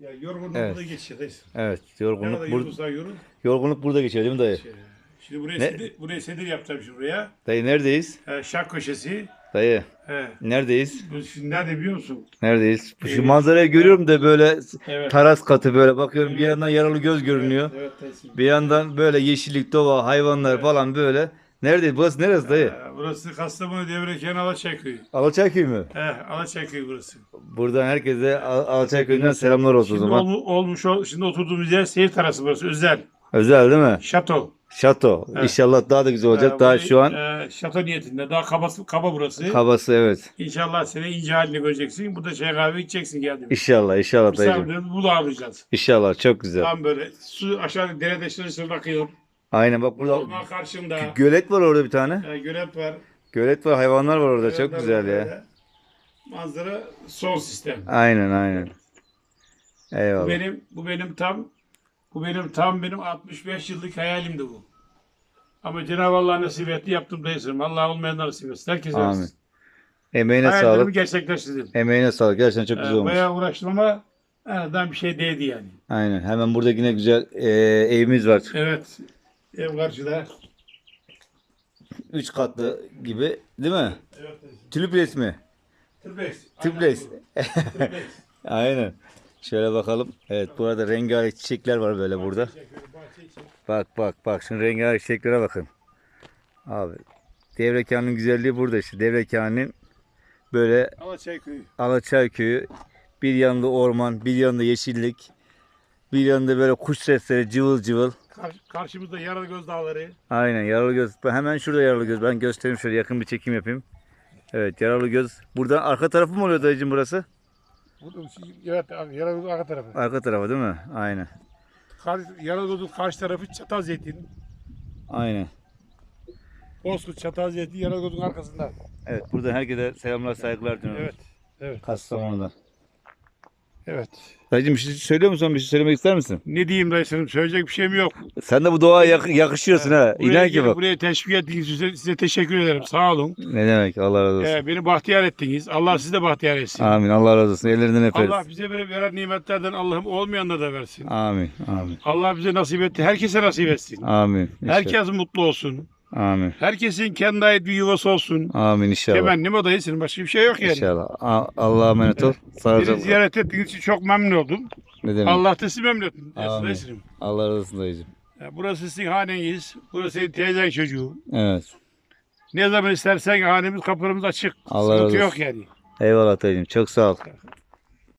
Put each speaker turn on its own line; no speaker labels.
Ya yorgunluk
Evet.
burada geçiyor. dayı.
Evet yorgunluk,
kadar
bur-
yorulsan yorul.
yorgunluk burada geçiyor değil mi dayı?
Şey, Şimdi buraya,
Ne?
sedir, buraya sedir yapacağım şimdi buraya.
Dayı neredeyiz?
He, şak köşesi.
Dayı
He.
neredeyiz?
Bu şimdi nerede biliyor musun?
Neredeyiz? Şu
Evet.
manzarayı görüyorum da böyle
Evet.
taras katı böyle bakıyorum bir yandan yaralı göz görünüyor.
Evet, dayısı.
Bir yandan böyle yeşillik, doğa, hayvanlar
Evet.
falan böyle. Neredeyiz? Burası neresi dayı?
He, burası Kastamonu Devreken Alaçayköy'ü.
Alaçayköy mü?
He, Alaçayköy burası.
Buradan herkese Al- Alaçayköy'den selamlar olsun o
Şimdi
zaman.
olmu- olmuş, ol- şimdi oturduğumuz yer seyir terası burası, özel.
Özel değil mi?
Şato.
Şato.
Evet.
İnşallah daha da güzel olacak.
He,
daha
burayı,
şu an
e, şato niyetinde. Daha kabası, kaba burası.
kabası evet.
İnşallah seni ince halini göreceksin. Burada çay kahve içeceksin geldiğimizde.
İnşallah inşallah dayıcım.
Misafirlerimizi burada ağırlayacağız.
İnşallah çok güzel.
Tam böyle su aşağı derede şırır şırır akıyor.
Aynen bak burada
Orman karşımda.
gölet var orada bir tane.
E, gölet var.
Gölet var, hayvanlar var orada. Çok
Göletler
güzel
var
ya.
böyle. Manzara son sistem.
Aynen aynen.
Bu
Eyvallah.
benim bu benim tam bu benim tam benim 65 yıllık hayalimdi bu. Ama Cenab-ı Allah nasip etti yaptım dayısım. Allah olmayanlar nasip etsin. Herkese
Amin.
versin.
Emeğine
Hayallerimi
sağlık.
gerçekleştirdim.
Emeğine sağlık. Gerçekten çok güzel
Ee,
olmuş.
bayağı uğraştım ama en azından bir şey değdi yani.
Aynen. Hemen burada yine güzel e, evimiz var.
Evet. Ev karşıda.
Üç katlı gibi. Değil mi?
Evet. dayısım.
Tülüples mi?
Triplex.
Triplex.
Aynen.
Şöyle bakalım. Evet burada rengarenk çiçekler var böyle burada. Bak bak bak. Şimdi rengarenk çiçeklere bakın. Abi. Devrekan'ın güzelliği burada işte. Devrekan'ın böyle
Alaçayköy.
Alaçay köyü. Bir yanında orman, bir yanında yeşillik. Bir yanında böyle kuş sesleri cıvıl cıvıl.
Kar- karşımızda Yaralı Göz Dağları.
Aynen yaralı göz. Hemen şurada yaralı göz. Ben göstereyim şöyle yakın bir çekim yapayım. Evet yaralı göz. Buradan arka tarafı mı oluyor dayıcım burası?
Bu- Evet Yaralı Göz arka tarafı.
Arka tarafı değil mi? Aynen.
Kar, Yaralı Göz'ün karşı tarafı Çatal Zeytin.
Aynen.
Bozkurt Çatal Zeytin Yaralı Göz'ün arkasında.
Evet buradan herkese selamlar saygılar diliyorum.
Evet. Evet.
Kastamonu'dan.
Evet.
Dayıcım bir şey söylüyor musun? Bir şey söylemek ister misin?
Ne diyeyim dayısım söyleyecek bir şeyim yok.
Sen de bu doğaya yak- yakışıyorsun ha.
Buraya,
İnan ki
gelip
bak.
buraya teşvik ettiğiniz için size, size teşekkür ederim. Sağ olun.
Ne demek Allah razı olsun.
Ee, beni bahtiyar ettiniz. Allah sizi de bahtiyar etsin.
Amin Allah razı olsun. Ellerinden öperiz.
Allah bize böyle veren nimetlerden Allah'ım olmayanlara da versin.
Amin. Amin.
Allah bize nasip etti. Herkese nasip etsin.
Amin. İnşallah.
Herkes mutlu olsun.
Amin.
Herkesin kendi ait bir yuvası olsun.
Amin inşallah.
Temennim o dayısın. Başka bir şey yok yani.
İnşallah. A- Allah'a emanet ol. Sağ
Beni ziyaret ettiğiniz için çok memnun oldum.
Ne demek?
Allah da sizi memnun etsin.
Amin. Allah razı olsun dayıcım.
Ya Burası sizin haneniz. Burası senin teyzen çocuğu.
Evet.
Ne zaman istersen hanemiz kapılarımız açık.
Allah razı
Sıkıntı
olsun.
yok yani.
Eyvallah dayıcım. Çok sağ ol.